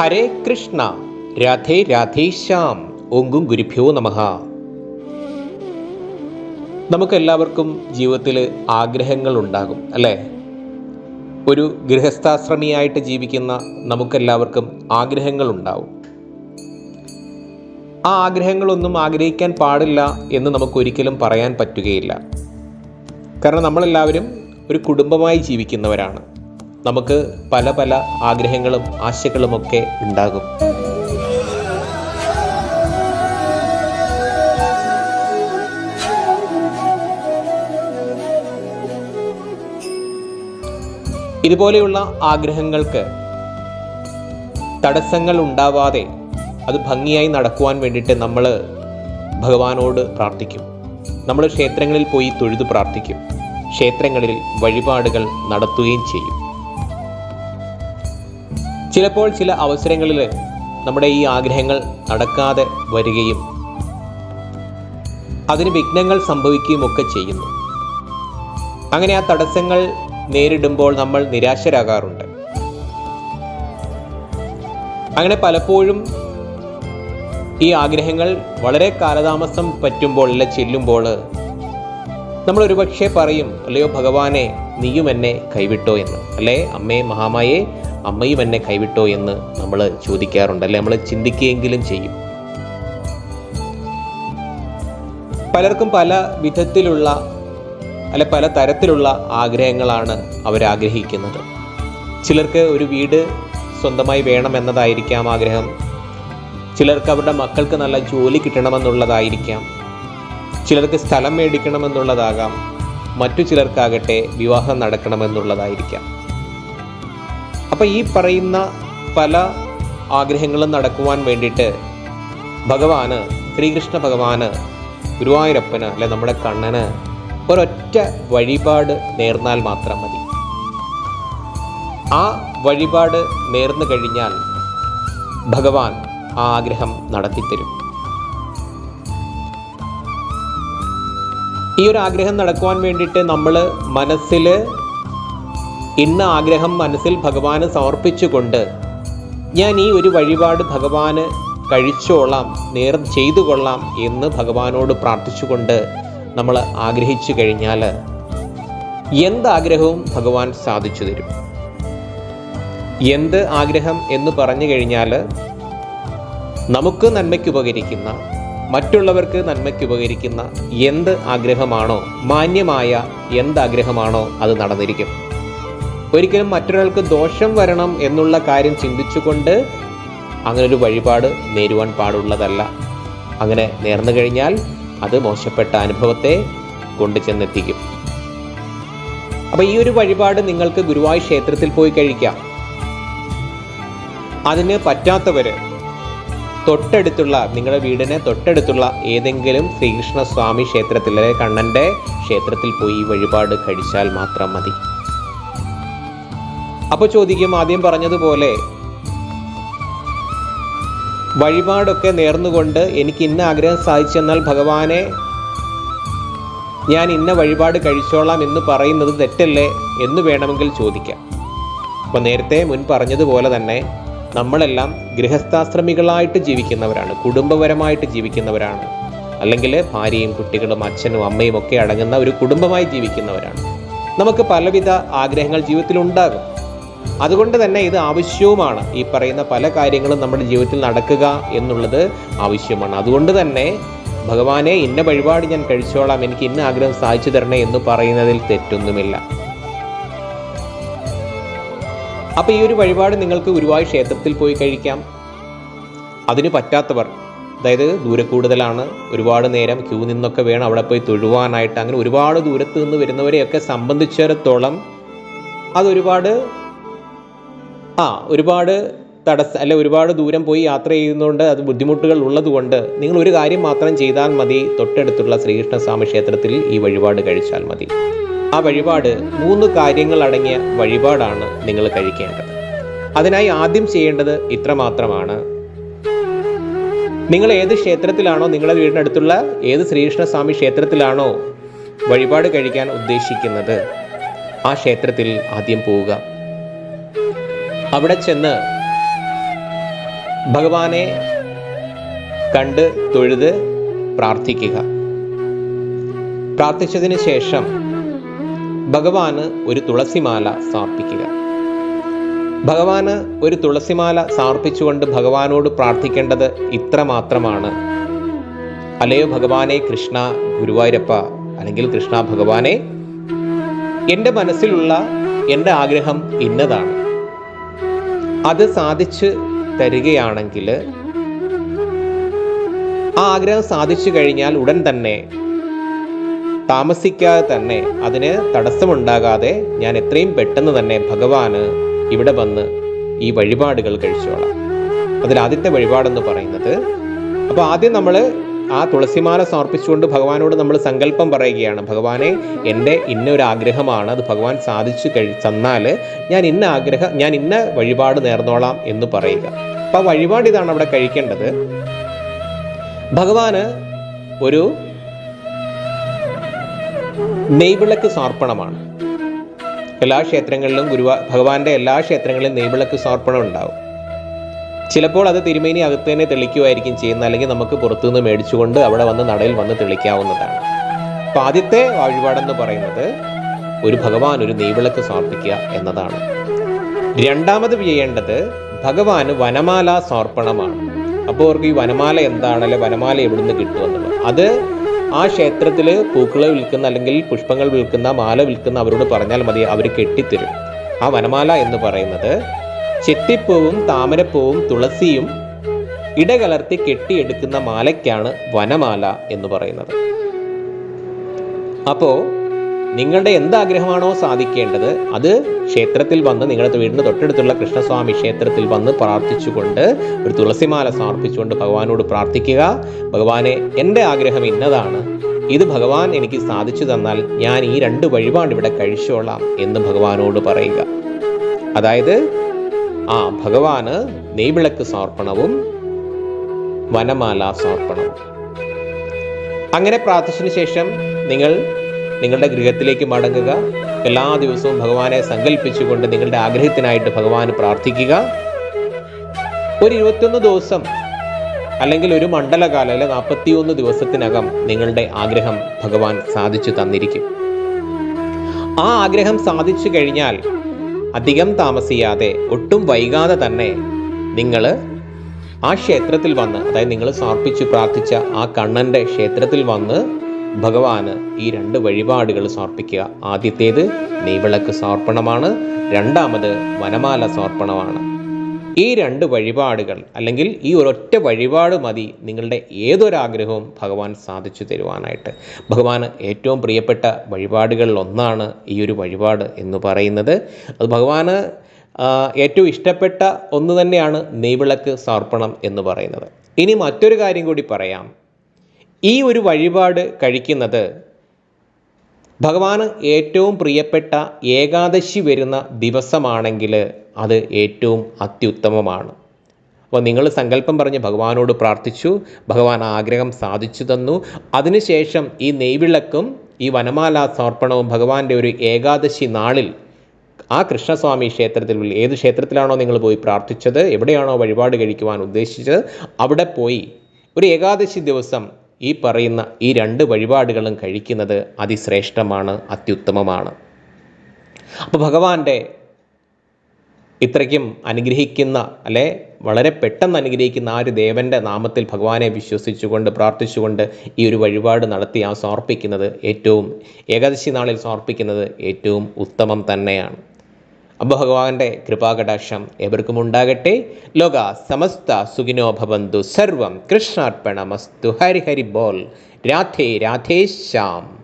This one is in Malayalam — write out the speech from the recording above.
ഹരേ കൃഷ്ണ. രാധേ രാധേശ്യാം ഓങ്കും ഗുരുഭ്യോ നമഃ. നമുക്കെല്ലാവർക്കും ജീവിതത്തിൽ ആഗ്രഹങ്ങൾ ഉണ്ടാകും അല്ലേ? ഒരു ഗൃഹസ്ഥാശ്രമിയായിട്ട് ജീവിക്കുന്ന നമുക്കെല്ലാവർക്കും ആഗ്രഹങ്ങൾ ഉണ്ടാവും ആ ആഗ്രഹങ്ങളൊന്നും ആഗ്രഹിക്കാൻ പാടില്ല എന്ന് നമുക്കൊരിക്കലും പറയാൻ പറ്റുകയില്ല. കാരണം നമ്മളെല്ലാവരും ഒരു കുടുംബമായി ജീവിക്കുന്നവരാണ്. നമുക്ക് പല പല ആഗ്രഹങ്ങളും ആശകളുമൊക്കെ ഉണ്ടാകും. ഇതുപോലെയുള്ള ആഗ്രഹങ്ങൾക്ക് തടസ്സങ്ങൾ ഉണ്ടാവാതെ അത് ഭംഗിയായി നടക്കുവാൻ വേണ്ടിയിട്ട് നമ്മൾ ഭഗവാനോട് പ്രാർത്ഥിക്കും. നമ്മൾ ക്ഷേത്രങ്ങളിൽ പോയി തൊഴുതു പ്രാർത്ഥിക്കും. ക്ഷേത്രങ്ങളിൽ വഴിപാടുകൾ നടത്തുകയും ചെയ്യും. ചിലപ്പോൾ ചില അവസരങ്ങളിൽ നമ്മുടെ ഈ ആഗ്രഹങ്ങൾ നടക്കാതെ വരികയും അതിന് വിഘ്നങ്ങൾ സംഭവിക്കുകയും ഒക്കെ ചെയ്യുന്നു. അങ്ങനെ ആ തടസ്സങ്ങൾ നേരിടുമ്പോൾ നമ്മൾ നിരാശരാകാറുണ്ട്. അങ്ങനെ പലപ്പോഴും ഈ ആഗ്രഹങ്ങൾ വളരെ കാലതാമസം പറ്റുമ്പോൾ അല്ല ചെല്ലുമ്പോൾ നമ്മൾ ഒരുപക്ഷെ പറയും അല്ലയോ ഭഗവാനെ നീയും എന്നെ കൈവിട്ടോ എന്ന്. അല്ലേ? അമ്മേ മഹാമായെ അമ്മയും എന്നെ കൈവിട്ടോ എന്ന് നമ്മൾ ചോദിക്കാറുണ്ട്. അല്ലെ? നമ്മൾ ചിന്തിക്കുകയെങ്കിലും ചെയ്യും. പലർക്കും പല വിധത്തിലുള്ള അല്ലെ പല തരത്തിലുള്ള ആഗ്രഹങ്ങളാണ് അവരാഗ്രഹിക്കുന്നത്. ചിലർക്ക് ഒരു വീട് സ്വന്തമായി വേണം എന്നതായിരിക്കാം ആഗ്രഹം. ചിലർക്ക് അവരുടെ മക്കൾക്ക് നല്ല ജോലി കിട്ടണമെന്നുള്ളതായിരിക്കാം. ചിലർക്ക് സ്ഥലം മേടിക്കണമെന്നുള്ളതാകാം. മറ്റു ചിലർക്കാകട്ടെ വിവാഹം നടക്കണമെന്നുള്ളതായിരിക്കാം. അപ്പം ഈ പറയുന്ന പല ആഗ്രഹങ്ങളും നടക്കുവാൻ വേണ്ടിയിട്ട് ഭഗവാന് ശ്രീകൃഷ്ണ ഭഗവാന് ഗുരുവായൂരപ്പന് അല്ലെ നമ്മുടെ കണ്ണന് ഒരൊറ്റ വഴിപാട് നേർന്നാൽ മാത്രം മതി. ആ വഴിപാട് നേർന്നു കഴിഞ്ഞാൽ ഭഗവാൻ ആ ആഗ്രഹം നടത്തിത്തരും. ഈ ഒരു ആഗ്രഹം നടക്കുവാൻ വേണ്ടിയിട്ട് നമ്മൾ മനസ്സിൽ ഇന്ന ആഗ്രഹം മനസ്സിൽ ഭഗവാന് സമർപ്പിച്ചുകൊണ്ട് ഞാൻ ഈ ഒരു വഴിപാട് ഭഗവാന് കഴിച്ചോളാം നേർ ചെയ്തു കൊള്ളാം എന്ന് ഭഗവാനോട് പ്രാർത്ഥിച്ചുകൊണ്ട് നമ്മൾ ആഗ്രഹിച്ചു കഴിഞ്ഞാൽ എന്ത് ആഗ്രഹവും ഭഗവാൻ സാധിച്ചു തരും. എന്ത് ആഗ്രഹം എന്ന് പറഞ്ഞു കഴിഞ്ഞാൽ നമുക്ക് നന്മയ്ക്ക് ഉപകരിക്കുന്ന മറ്റുള്ളവർക്ക് നന്മയ്ക്ക് ഉപകരിക്കുന്ന എന്ത് ആഗ്രഹമാണോ മാന്യമായ എന്താഗ്രഹമാണോ അത് നടന്നിരിക്കും. ഒരിക്കലും മറ്റൊരാൾക്ക് ദോഷം വരണം എന്നുള്ള കാര്യം ചിന്തിച്ചുകൊണ്ട് അങ്ങനെ ഒരു വഴിപാട് നേരുവാൻ പാടുള്ളതല്ല. അങ്ങനെ നേർന്നു കഴിഞ്ഞാൽ അത് മോശപ്പെട്ട അനുഭവത്തെ കൊണ്ടു ചെന്നെത്തിക്കും. അപ്പൊ ഈ ഒരു വഴിപാട് നിങ്ങൾക്ക് ഗുരുവായൂർ ക്ഷേത്രത്തിൽ പോയി കഴിക്കാം. അതിന് പറ്റാത്തവര് തൊട്ടടുത്തുള്ള നിങ്ങളുടെ വീടിന് തൊട്ടടുത്തുള്ള ഏതെങ്കിലും ശ്രീകൃഷ്ണസ്വാമി സ്വാമി ക്ഷേത്രത്തിലെ കണ്ണന്റെ ക്ഷേത്രത്തിൽ പോയി വഴിപാട് കഴിച്ചാൽ മാത്രം മതി. അപ്പോൾ ചോദിക്കും ആദ്യം പറഞ്ഞതുപോലെ വഴിപാടൊക്കെ നേർന്നുകൊണ്ട് എനിക്ക് ഇന്ന ആഗ്രഹം സാധിച്ചെന്നാൽ ഭഗവാനെ ഞാൻ ഇന്ന വഴിപാട് കഴിച്ചോളാം എന്ന് പറയുന്നത് തെറ്റല്ലേ എന്ന് വേണമെങ്കിൽ ചോദിക്കാം. അപ്പോൾ നേരത്തെ മുൻ പറഞ്ഞതുപോലെ തന്നെ നമ്മളെല്ലാം ഗൃഹസ്ഥാശ്രമികളായിട്ട് ജീവിക്കുന്നവരാണ് കുടുംബപരമായിട്ട് ജീവിക്കുന്നവരാണ്. അല്ലെങ്കിൽ ഭാര്യയും കുട്ടികളും അച്ഛനും അമ്മയും ഒക്കെ അടങ്ങുന്ന ഒരു കുടുംബമായി ജീവിക്കുന്നവരാണ്. നമുക്ക് പലവിധ ആഗ്രഹങ്ങൾ ജീവിതത്തിൽ ഉണ്ടാകും അതുകൊണ്ട് തന്നെ ഇത് ആവശ്യവുമാണ്. ഈ പറയുന്ന പല കാര്യങ്ങളും നമ്മുടെ ജീവിതത്തിൽ നടക്കുക എന്നുള്ളത് ആവശ്യമാണ്. അതുകൊണ്ട് തന്നെ ഭഗവാനെ ഇന്ന വഴിപാട് ഞാൻ കഴിച്ചോളാം എനിക്ക് ഇന്ന ആഗ്രഹം സാധിച്ചു തരണേ എന്ന് പറയുന്നതിൽ തെറ്റൊന്നുമില്ല. അപ്പോൾ ഈ ഒരു വഴിപാട് നിങ്ങൾക്ക് ഗുരുവായൂർ ക്ഷേത്രത്തിൽ പോയി കഴിക്കാം. അതിന് പറ്റാത്തവർ അതായത് ദൂരെ കൂടുതലാണ് ഒരുപാട് നേരം ക്യൂ നിന്നൊക്കെ വേണം അവിടെ പോയി തൊഴുവാനായിട്ട്. അങ്ങനെ ഒരുപാട് ദൂരത്ത് നിന്ന് വരുന്നവരെയൊക്കെ സംബന്ധിച്ചിടത്തോളം അതൊരുപാട് ആ ഒരുപാട് തടസ്സ അല്ലെ ഒരുപാട് ദൂരം പോയി യാത്ര ചെയ്യുന്നതുകൊണ്ട് അത് ബുദ്ധിമുട്ടുകൾ ഉള്ളതുകൊണ്ട് നിങ്ങൾ ഒരു കാര്യം മാത്രം ചെയ്താൽ മതി. തൊട്ടടുത്തുള്ള ശ്രീകൃഷ്ണസ്വാമി ക്ഷേത്രത്തിൽ ഈ വഴിപാട് കഴിച്ചാൽ മതി. ആ വഴിപാട് മൂന്ന് കാര്യങ്ങൾ അടങ്ങിയ വഴിപാടാണ് നിങ്ങൾ കഴിക്കേണ്ടത്. അതിനായി ആദ്യം ചെയ്യേണ്ടത് ഇത്രമാത്രമാണ് നിങ്ങൾ ഏത് ക്ഷേത്രത്തിലാണോ നിങ്ങളുടെ വീടിനടുത്തുള്ള ഏത് ശ്രീകൃഷ്ണസ്വാമി ക്ഷേത്രത്തിലാണോ വഴിപാട് കഴിക്കാൻ ഉദ്ദേശിക്കുന്നത് ആ ക്ഷേത്രത്തിൽ ആദ്യം പോവുക. അവിടെ ചെന്ന് ഭഗവാനെ കണ്ട് തൊഴുത് പ്രാർത്ഥിക്കുക. പ്രാർത്ഥിച്ചതിന് ശേഷം ഭഗവാന് ഒരു തുളസിമാല സമർപ്പിക്കുക. ഭഗവാന് ഒരു തുളസിമാല സമർപ്പിച്ചുകൊണ്ട് ഭഗവാനോട് പ്രാർത്ഥിക്കേണ്ടത് ഇത്ര മാത്രമാണ്. അല്ലയോ ഭഗവാനെ കൃഷ്ണ ഗുരുവായൂരപ്പ അല്ലെങ്കിൽ കൃഷ്ണ ഭഗവാനെ എന്റെ മനസ്സിലുള്ള എന്റെ ആഗ്രഹം ഇന്നതാണ്. അത് സാധിച്ചു തരികയാണെങ്കിൽ ആ ആഗ്രഹം സാധിച്ചു കഴിഞ്ഞാൽ ഉടൻ തന്നെ താമസിക്കാതെ തന്നെ അതിന് തടസ്സമുണ്ടാകാതെ ഞാൻ എത്രയും പെട്ടെന്ന് തന്നെ ഭഗവാന് ഇവിടെ വന്ന് ഈ വഴിപാടുകൾ കഴിച്ചോളാം. അതിൽ ആദ്യത്തെ വഴിപാടെന്ന് പറയുന്നത് അപ്പോൾ ആദ്യം നമ്മൾ ആ തുളസിമാല സമർപ്പിച്ചുകൊണ്ട് ഭഗവാനോട് നമ്മൾ സങ്കല്പം പറയുകയാണ്. ഭഗവാനെ എന്റെ ഇന്ന ഒരു ആഗ്രഹമാണ് അത് ഭഗവാൻ സാധിച്ചു കഴി തന്നാൽ ഞാൻ ഇന്ന ആഗ്രഹം ഞാൻ ഇന്ന വഴിപാട് നേർന്നോളാം എന്ന് പറയുക. അപ്പോൾ വഴിപാട് ഇതാണ് അവിടെ കഴിക്കേണ്ടത്. ഭഗവാന് ഒരു നെയ്വിളക്ക് സമർപ്പണമാണ്. എല്ലാ ക്ഷേത്രങ്ങളിലും ഗുരുവാ ഭഗവാന്റെ എല്ലാ ക്ഷേത്രങ്ങളിലും നെയ്വിളക്ക് സമർപ്പണം ഉണ്ടാവും. ചിലപ്പോൾ അത് തിരുമേനി അകത്ത് തന്നെ തെളിക്കുമായിരിക്കും ചെയ്യുന്നത് അല്ലെങ്കിൽ നമുക്ക് പുറത്തുനിന്ന് മേടിച്ചുകൊണ്ട് അവിടെ വന്ന് നടയിൽ വന്ന് തെളിക്കാവുന്നതാണ്. അപ്പം ആദ്യത്തെ വഴിപാടെന്ന് പറയുന്നത് ഒരു ഭഗവാൻ ഒരു നെയ്വിളക്ക് സമർപ്പിക്കുക എന്നതാണ്. രണ്ടാമത് ചെയ്യേണ്ടത് ഭഗവാന് വനമാല സമർപ്പണമാണ്. അപ്പോൾ അവർക്ക് ഈ വനമാല എന്താണ് അല്ലെ വനമാല എവിടുന്ന് കിട്ടുമെന്നുള്ളത് അത് ആ ക്ഷേത്രത്തിൽ പൂക്കൾ വിൽക്കുന്ന അല്ലെങ്കിൽ പുഷ്പങ്ങൾ വിൽക്കുന്ന മാല വിൽക്കുന്ന അവരോട് പറഞ്ഞാൽ മതി അവർ കെട്ടിത്തരും. ആ വനമാല എന്ന് പറയുന്നത് ചെത്തിപ്പൂവും താമരപ്പൂവും തുളസിയും ഇടകലർത്തി കെട്ടിയെടുക്കുന്ന മാലയ്ക്കാണ് വനമാല എന്ന് പറയുന്നത്. അപ്പോൾ നിങ്ങളുടെ എന്താഗ്രഹമാണോ സാധിക്കേണ്ടത് അത് ക്ഷേത്രത്തിൽ വന്ന് നിങ്ങളുടെ വീടിന് തൊട്ടടുത്തുള്ള കൃഷ്ണസ്വാമി ക്ഷേത്രത്തിൽ വന്ന് പ്രാർത്ഥിച്ചുകൊണ്ട് ഒരു തുളസിമാല സമർപ്പിച്ചുകൊണ്ട് ഭഗവാനോട് പ്രാർത്ഥിക്കുക. ഭഗവാനെ എന്റെ ആഗ്രഹം ഇന്നതാണ്. ഇത് ഭഗവാൻ എനിക്ക് സാധിച്ചു തന്നാൽ ഞാൻ ഈ രണ്ട് വഴിപാട് ഇവിടെ കഴിച്ചോളാം എന്ന് ഭഗവാനോട് പറയുക. അതായത് ആ ഭഗവാന് നെയ്വിളക്ക് സമർപ്പണവും വനമാല സമർപ്പണവും. അങ്ങനെ പ്രാർത്ഥിച്ചതിന് ശേഷം നിങ്ങൾ നിങ്ങളുടെ ഗൃഹത്തിലേക്ക് മടങ്ങുക. എല്ലാ ദിവസവും ഭഗവാനെ സങ്കല്പിച്ചുകൊണ്ട് നിങ്ങളുടെ ആഗ്രഹത്തിനായിട്ട് ഭഗവാന് പ്രാർത്ഥിക്കുക. ഒരു ഇരുപത്തിയൊന്ന് ദിവസം അല്ലെങ്കിൽ ഒരു മണ്ഡലകാലം അല്ലെങ്കിൽ നാൽപ്പത്തിയൊന്ന് ദിവസത്തിനകം നിങ്ങളുടെ ആഗ്രഹം ഭഗവാൻ സാധിച്ചു തന്നിരിക്കും. ആ ആഗ്രഹം സാധിച്ചു കഴിഞ്ഞാൽ അധികം താമസിയാതെ ഒട്ടും വൈകാതെ തന്നെ നിങ്ങൾ ആ ക്ഷേത്രത്തിൽ വന്ന് അതായത് നിങ്ങൾ സമർപ്പിച്ച് പ്രാർത്ഥിച്ച ആ കണ്ണന്റെ ക്ഷേത്രത്തിൽ വന്ന് ഭഗവാന് ഈ രണ്ട് വഴിപാടുകൾ സമർപ്പിക്കുക. ആദ്യത്തേത് നെയ്വിളക്ക് സമർപ്പണമാണ്. രണ്ടാമത് വനമാല സമർപ്പണമാണ്. ഈ രണ്ട് വഴിപാടുകൾ അല്ലെങ്കിൽ ഈ ഒരൊറ്റ വഴിപാട് മതി നിങ്ങളുടെ ഏതൊരാഗ്രഹവും ഭഗവാൻ സാധിച്ചു തരുവാനായിട്ട്. ഭഗവാന് ഏറ്റവും പ്രിയപ്പെട്ട വഴിപാടുകളിൽ ഒന്നാണ് ഈ ഒരു വഴിപാട് എന്ന് പറയുന്നത്. അത് ഭഗവാന് ഏറ്റവും ഇഷ്ടപ്പെട്ട ഒന്ന് തന്നെയാണ് നെയ്വിളക്ക് സമർപ്പണം എന്ന് പറയുന്നത്. ഇനി മറ്റൊരു കാര്യം കൂടി പറയാം. ഈ ഒരു വഴിപാട് കഴിക്കുന്നത് ഭഗവാന് ഏറ്റവും പ്രിയപ്പെട്ട ഏകാദശി വരുന്ന ദിവസമാണെങ്കിൽ അത് ഏറ്റവും അത്യുത്തമമാണ്. അപ്പോൾ നിങ്ങൾ സങ്കല്പം പറഞ്ഞ് ഭഗവാനോട് പ്രാർത്ഥിച്ചു ഭഗവാൻ ആഗ്രഹം സാധിച്ചു തന്നു. അതിനുശേഷം ഈ നെയ്വിളക്കും ഈ വനമാല സമർപ്പണവും ഭഗവാന്റെ ഒരു ഏകാദശി നാളിൽ ആ കൃഷ്ണസ്വാമി ക്ഷേത്രത്തിൽ ഏത് ക്ഷേത്രത്തിലാണോ നിങ്ങൾ പോയി പ്രാർത്ഥിച്ചത് എവിടെയാണോ വഴിപാട് കഴിക്കുവാൻ ഉദ്ദേശിച്ചത് അവിടെ പോയി ഒരു ഏകാദശി ദിവസം ഈ പറയുന്ന ഈ രണ്ട് വഴിപാടുകളും കഴിക്കുന്നത് അതിശ്രേഷ്ഠമാണ് അത്യുത്തമമാണ്. അപ്പോൾ ഭഗവാന്റെ ഇത്രയ്ക്കും അനുഗ്രഹിക്കുന്ന അല്ലെ വളരെ പെട്ടെന്ന് അനുഗ്രഹിക്കുന്ന ആ ഒരു ദേവന്റെ നാമത്തിൽ ഭഗവാനെ വിശ്വസിച്ചുകൊണ്ട് പ്രാർത്ഥിച്ചുകൊണ്ട് ഈ ഒരു വഴിപാട് നടത്തി ആ സമർപ്പിക്കുന്നത് ഏറ്റവും ഏകാദശി നാളിൽ സമർപ്പിക്കുന്നത് ഏറ്റവും ഉത്തമം തന്നെയാണ്. ഭഗവാന്റെ കൃപാകടാക്ഷം എവർക്കും ഉണ്ടാകട്ടെ ലോക സമസ്ത സുഖിനോ ഭവന്തു സർവം കൃഷ്ണാർപ്പണമസ്തു. ഹരി ഹരി ബോൾ. രാധേ രാധേ ശ്യാം.